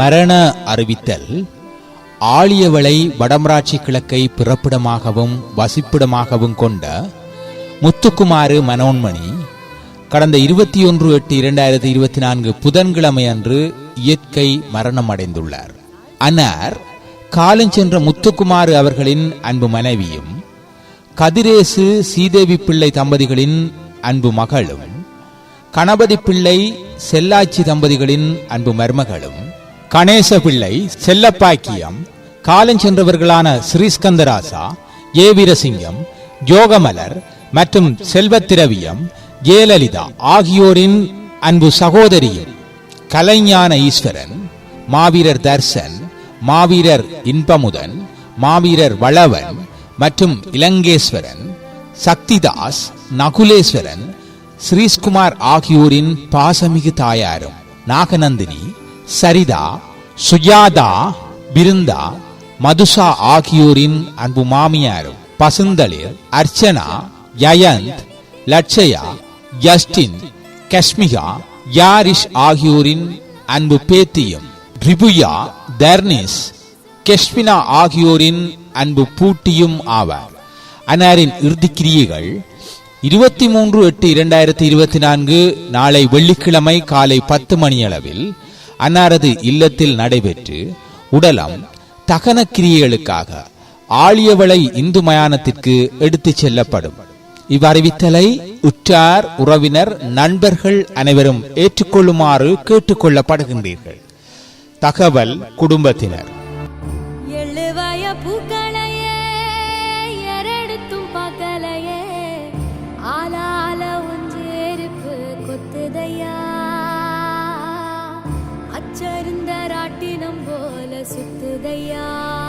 மரண அறிவித்தல். ஆழியவளை வடமராட்சி கிழக்கை பிறப்பிடமாகவும் வசிப்பிடமாகவும் கொண்ட முத்துக்குமாறு மனோன்மணி கடந்த இருபத்தி ஒன்று எட்டு இரண்டாயிரத்தி இருபத்தி நான்கு புதன்கிழமை அன்று இயற்கை மரணம் அடைந்துள்ளார் அன்னார் காலஞ்சென்ற முத்துக்குமாறு அவர்களின் அன்பு மனைவியும் கதிரேசு சீதேவி பிள்ளை தம்பதிகளின் அன்பு மகளும் கணபதி பிள்ளை செல்லாச்சி தம்பதிகளின் அன்பு மருமகளும் கணேசபிள்ளை செல்லப்பாக்கியம் காலஞ்சென்றவர்களான ஸ்ரீஸ்கந்தராசா ஏ வீரசிங்கம் ஜோகமலர் மற்றும் செல்வத்திரவியம் ஜெயலலிதா ஆகியோரின் அன்பு சகோதரியும் கலைஞான ஈஸ்வரன் மாவீரர் தர்சன் மாவீரர் இன்பமுதன் மாவீரர் வளவன் மற்றும் இலங்கேஸ்வரன் சக்திதாஸ் நகுலேஸ்வரன் ஸ்ரீஸ்குமார் ஆகியோரின் பாசமிகு தாயாரும் நாகநந்தினி சரிதா சுஜாதா பிருந்தா மதுசா ஆகியோரின் அன்பு மாமியாரும் பசுந்தளிர் அர்ச்சனா யயந்த் லட்சயா ஜஸ்டின் கஷ்மிகா யாரிஷ் ஆகியோரின் அன்பு பேத்தியும் ரிபுயா தர்னிஸ் கெஷ்மினா ஆகியோரின் அன்பு பூட்டியும் ஆவார். அன்னாரின் இறுதிக்கிரியைகள் இருபத்தி மூன்று எட்டு இரண்டாயிரத்தி இருபத்தி நான்கு நாளை வெள்ளிக்கிழமை காலை பத்து மணியளவில் அன்னாரது இல்லத்தில் நடைபெற்று உடலம் தகன கிரியைகளுக்காக ஆழியவளை இந்து மயானத்திற்கு எடுத்துச் செல்லப்படும். இவ்வறிவித்தலை உற்றார் உறவினர் நண்பர்கள் அனைவரும் ஏற்றுக்கொள்ளுமாறு கேட்டுக்கொள்ளப்படுகின்றீர்கள். தகவல் குடும்பத்தினர். சுத்துதையா?